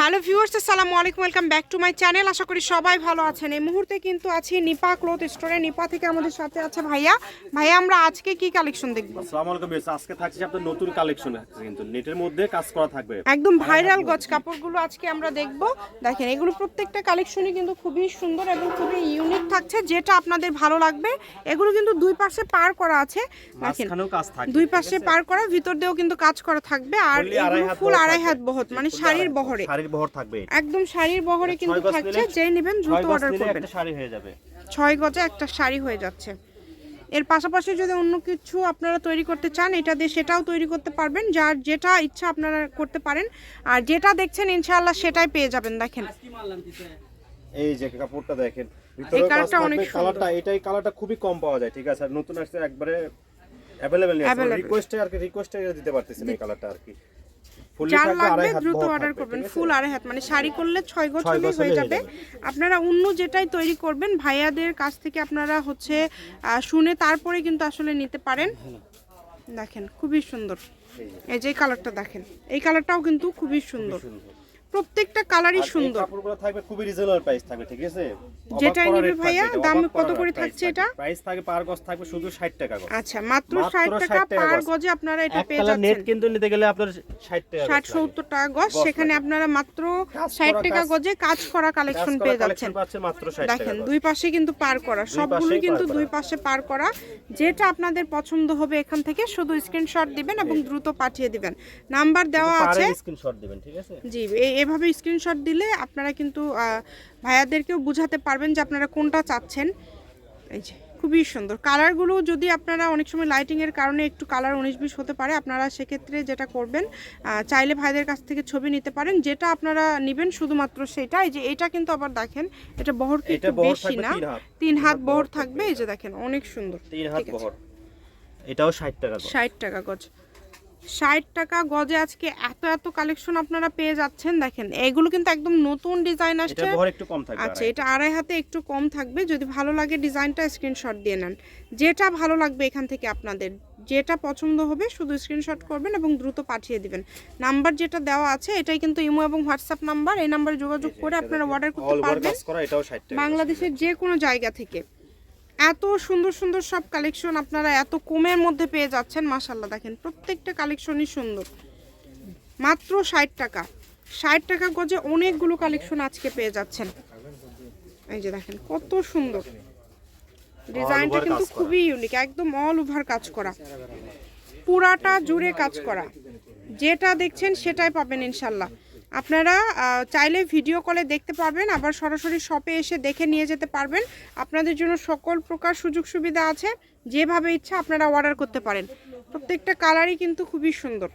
Hello viewers আসসালামু আলাইকুম welcome back to my channel. আশা করি সবাই ভালো আছেন। এই মুহূর্তে কিন্তু আছি নিপা ক্লোথ স্টোরে। নিপা থেকে আমাদের সাথে আছে ভাইয়া। ভাইয়া আমরা আজকে কি কালেকশন দেখব? আসসালামু আলাইকুম বেশ আজকে থাকছে আপনাদের নতুন কালেকশন কিন্তু। নেটের মধ্যে কাজ করা থাকবে। একদম ভাইরাল গজ কাপড়গুলো আজকে আমরা দেখব। দেখেন এগুলো প্রত্যেকটা কালেকশনই কিন্তু খুবই সুন্দর এবং খুবই ইউনিক থাকছে যেটা আপনাদের ভালো লাগবে এগুলো কিন্তু দুই পাশে পার করা আছে। দুই পাশে পার করা ভিতর দিয়েও কিন্তু কাজ করা থাকবে আর ফুল আড়াই হাত বহর মানে শাড়ির বহরে। শাড়ির বহর থাকবে। একদম শাড়ির বহরে কিন্তু থাকছে যেই নেবেন দ্রুত অর্ডার করবেন। শাড়ি হয়ে যাবে। ছয় গজে একটা শাড়ি হয়ে যাচ্ছে। এর পাশাপাশি যদি অন্য কিছু আপনারা তৈরি করতে চান এটা দিয়ে সেটাও তৈরি করতে পারবেন যার যেটা ইচ্ছা আপনারা করতে পারেন। আর যেটা দেখছেন ইনশাআল্লাহ সেটাই পেয়ে যাবেন দেখেন। এই যে কাপড়টা দেখেন কাজ কালারটা অনেক সুন্দর। কালারটা এটাই কালারটা খুবই কম পাওয়া যায় ঠিক আছে? আর নতুন আসছে একবারে অ্যাভেলেবেল নেই রিকোয়েস্টে আর কি রিকোয়েস্টে দিতে পারতেছি এই কালারটা আর কি। যার লাগবে দ্রুত অর্ডার করবেন ফুল আড়াই হাত মানে শাড়ি করলে ছয় হয়ে যাবে। আপনারা অন্য যেটাই তৈরি করবেন ভাইয়াদের কাছ থেকে আপনারা হচ্ছে শুনে তারপরে কিন্তু আসলে নিতে পারেন। দেখেন খুবই সুন্দর। এই যে, কালারটা দেখেন এই কালারটাও কিন্তু খুবই সুন্দর। প্রত্যেকটা কালারই সুন্দর। কাপড়গুলো থাকবে খুবই রিজনেবল প্রাইস থাকবে ঠিক আছে? যেটাই নিবে ভাইয়া, দাম কত করে থাকছে এটা? প্রাইস থাকে পার গজ থাকবে শুধু 60 টাকা গজ। আচ্ছা মাত্র মাত্র ষাট টাকা 60 টাকা পার গজে। আপনারা এটা পেয়ে কালার নেট কিন্তু নিতে গেলে আপনার 60 টাকা ষাট সত্তর টাকা গজ সেখানে আপনারা মাত্র কাজ ষাট করা টাকা গজে কাজ করা কালেকশন পেয়ে যাচ্ছেন। মাত্র 60 টাকা দেখেন দুই পাশে কিন্তু পার করা। সবগুলো কিন্তু দুই পাশে পার করা। যেটা আপনাদের পছন্দ হবে এখান থেকে শুধু স্ক্রিনশট দিবেন এবং দ্রুত পাঠিয়ে দিবেন। নাম্বার দেওয়া আছে। স্ক্রিনশট দিবেন ঠিক আছে? জি এভাবে স্ক্রিনশট দিলে আপনারা কিন্তু ভাইয়াদেরকেও বুঝাতে পারবেন যে আপনারা কোনটা চাচ্ছেন। এই যে খুবই সুন্দর। কালারগুলো যদি আপনারা অনেক সময় লাইটিংয়ের কারণে একটু কালার উনিশ বিশ হতে পারে আপনারা সেক্ষেত্রে যেটা করবেন চাইলে ভাইদের কাছ থেকে ছবি নিতে পারেন যেটা আপনারা নেবেন শুধুমাত্র সেটা। এই যে এটা কিন্তু আবার দেখেন এটা বহর কিন্তু বেশি না? তিন হাত। বহর থাকবে এই যে দেখেন অনেক সুন্দর। তিন হাত বহর। এটাও 60 টাকা ষাট টাকা গজ। ষাট টাকা গজে আজকে এত এত কালেকশন আপনারা পেয়ে যাচ্ছেন। দেখেন এগুলো কিন্তু একদম নতুন ডিজাইন আসছে। একটু কম আচ্ছা এটা আড়াই হাতে একটু কম থাকবে। যদি ভালো লাগে ডিজাইনটা স্ক্রিনশট দিয়ে নেন। যেটা ভালো লাগবে এখান থেকে আপনাদের যেটা পছন্দ হবে শুধু স্ক্রিনশট করবেন এবং দ্রুত পাঠিয়ে দিবেন। নাম্বার যেটা দেওয়া আছে এটাই কিন্তু ইমো এবং হোয়াটসঅ্যাপ নাম্বার এই নাম্বারে যোগাযোগ করে আপনারা অর্ডার করতে পারবেন। কাজ করা এটাও 60 টাকা। বাংলাদেশের যে কোনো জায়গা থেকে। এত সুন্দর সুন্দর সব কালেকশন আপনারা এত কমের মধ্যে পেয়ে যাচ্ছেন মাশাল্লাহ দেখেন, প্রত্যেকটা কালেকশনই সুন্দর। মাত্র ষাট টাকা। ষাট টাকা গজে অনেকগুলো কালেকশন আজকে পেয়ে যাচ্ছেন। এই যে দেখেন, কত সুন্দর। ডিজাইনটা কিন্তু খুবই ইউনিক একদম অল ওভার কাজ করা। পুরাটা জুড়ে কাজ করা। যেটা দেখছেন সেটাই পাবেন ইনশাল্লাহ আপনারা চাইলে ভিডিও কলে দেখতে পারবেন, আবার সরাসরি শপে এসে দেখে নিয়ে যেতে পারবেন। আপনাদের জন্য সকল প্রকার সুযোগ সুবিধা আছে, যেভাবে ইচ্ছা আপনারা অর্ডার করতে পারেন। প্রত্যেকটা কালারই কিন্তু খুবই সুন্দর।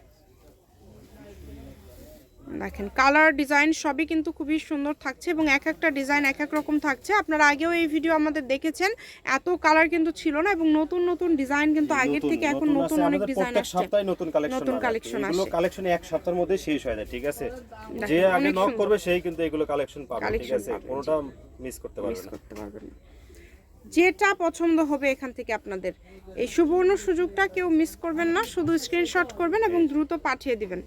দেখেন কালার ডিজাইন সবই কিন্তু খুবই সুন্দর থাকছে এবং এক একটা ডিজাইন এক এক রকম থাকছে। আপনারা আগেও এই ভিডিও আমাদের দেখেছেন এত কালার কিন্তু ছিল না এবং নতুন নতুন ডিজাইন কিন্তু আগের থেকে এখন নতুন অনেক ডিজাইন আসছে। সপ্তাহে নতুন কালেকশন নতুন collection এগুলো কালেকশন এক সপ্তাহের মধ্যে শেষ হয়ে যায় ঠিক আছে? যে আগে নক করবে সেই কিন্তু এগুলো কালেকশন পাবে ঠিক আছে? কোনোটা মিস করতে পারবে মিস করতে পারবেন না। যেটা পছন্দ হবে এখান থেকে আপনাদের। এই সুবর্ণ সুযোগটা কেউ মিস করবেন না শুধু স্ক্রিনশট করবেন এবং দ্রুত পাঠিয়ে দিবেন।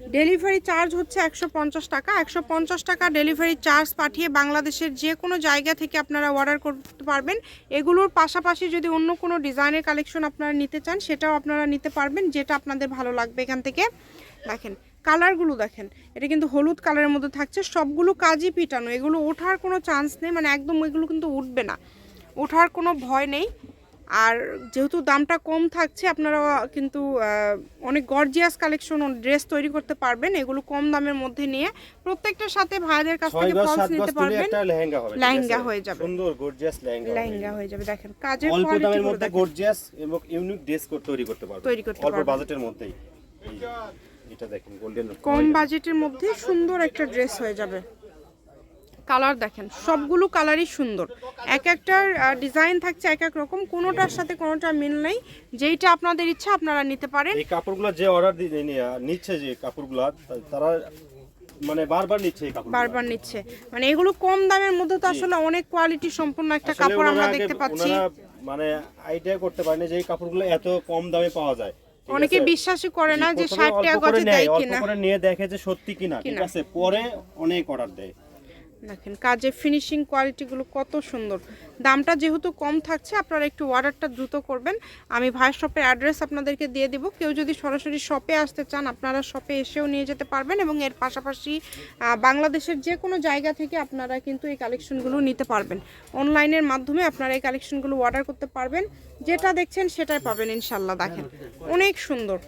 ডেলিভারি চার্জ হচ্ছে একশো পঞ্চাশ টাকা। একশো পঞ্চাশ টাকা ডেলিভারি চার্জ পাঠিয়ে বাংলাদেশের যে কোনো জায়গা থেকে আপনারা অর্ডার করতে পারবেন। এগুলোর পাশাপাশি যদি অন্য কোনো ডিজাইনের কালেকশন আপনারা নিতে চান, সেটাও আপনারা নিতে পারবেন, যেটা আপনাদের ভালো লাগবে এখান থেকে। দেখেন কালারগুলো দেখেন। এটা কিন্তু হলুদ কালারের মধ্যে থাকছে। সবগুলো কাজই পিটানো। এগুলো ওঠার কোনো চান্স নেই। মানে একদম এগুলো কিন্তু উঠবে না। ওঠার কোনো ভয় নেই। আর যেহেতু দামটা কম থাকছে আপনারা কিন্তু অনেক গর্জিয়াস কালেকশন ড্রেস তৈরি করতে পারবেন। এগুলো কম দামের মধ্যে নিয়ে প্রত্যেকটার সাথে ভাইদের কাছ থেকে ফলস নিতে পারবেন। লেহেঙ্গা? হয়ে যাবে। সুন্দর গর্জিয়াস লেহেঙ্গা লেহেঙ্গা হয়ে যাবে দেখেন। কাজের অল্প দামের মধ্যে গর্জিয়াস এবং ইউনিক ড্রেস তৈরি করতে পারবে তৈরি করতে পারবেন। অল্প বাজেটের মধ্যেই এটা দেখেন গোল্ডেন কম বাজেটের মধ্যে সুন্দর একটা ড্রেস হয়ে যাবে। কালার দেখেন সবগুলো কালারই সুন্দর। এক একটার ডিজাইন থাকছে এক এক রকম কোনোটার সাথে কোনোটা মিল নেই। যেইটা আপনাদের ইচ্ছা আপনারা নিতে পারেন। এই কাপড়গুলো যে অর্ডার নিচ্ছে যে কাপড়গুলো তারা মানে বারবার নিচ্ছে এই কাপড় বারবার নিচ্ছে। মানে এগুলো কম দামের মধ্যে তো আসলে অনেক কোয়ালিটি সম্পন্ন একটা কাপড় আমরা দেখতে পাচ্ছি। মানে আইডিয়া করতে পারেনি যে এই কাপড়গুলো এত কম দামে পাওয়া যায়। অনেকে বিশ্বাসই করে না যে প্রথমে ষাট অল্প টাকা গজে দেয় কিনা। করে নিয়ে দেখে যে সত্যি কিনা ঠিক আছে? পরে অনেক অর্ডার দেয়। দেখেন, কাজের ফিনিশিং কোয়ালিটিগুলো কত সুন্দর। দামটা যেহেতু কম থাকছে, আপনারা একটু অর্ডারটা দ্রুত করবেন। আমি ভাইয়ের শপের অ্যাড্রেস আপনাদেরকে দিয়ে দিব। কেউ যদি সরাসরি শপে আসতে চান, আপনারা শপে এসেও নিয়ে যেতে পারবেন এবং এর পাশাপাশি বাংলাদেশের যে কোনো জায়গা থেকে আপনারা কিন্তু এই কালেকশনগুলো নিতে পারবেন। অনলাইনের মাধ্যমে আপনারা এই কালেকশনগুলো অর্ডার করতে পারবেন। যেটা দেখছেন সেটাই পাবেন ইনশাল্লাহ দেখেন। অনেক সুন্দর।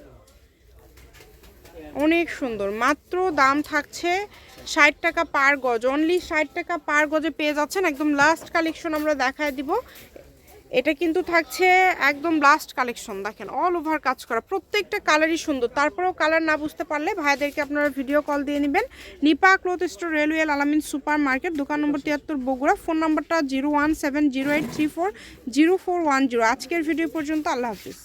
অনেক সুন্দর। মাত্র দাম থাকছে ষাট টাকা পার গজ। অনলি ষাট টাকা পার গজে পেয়ে যাচ্ছেন একদম লাস্ট কালেকশন আমরা দেখায় দিব। এটা কিন্তু থাকছে একদম লাস্ট কালেকশন দেখেন অল ওভার কাজ করা। প্রত্যেকটা কালারই সুন্দর। তারপরেও কালার না বুঝতে পারলে ভাইদেরকে আপনারা ভিডিও কল দিয়ে নেবেন। Nipa cloth store railway Alamin super market দোকান নম্বর তিয়াত্তর বগুড়া। ফোন নম্বরটা zero one seven zero eight three four zero four one zero আজকের ভিডিও পর্যন্ত, আল্লাহ হাফিজ।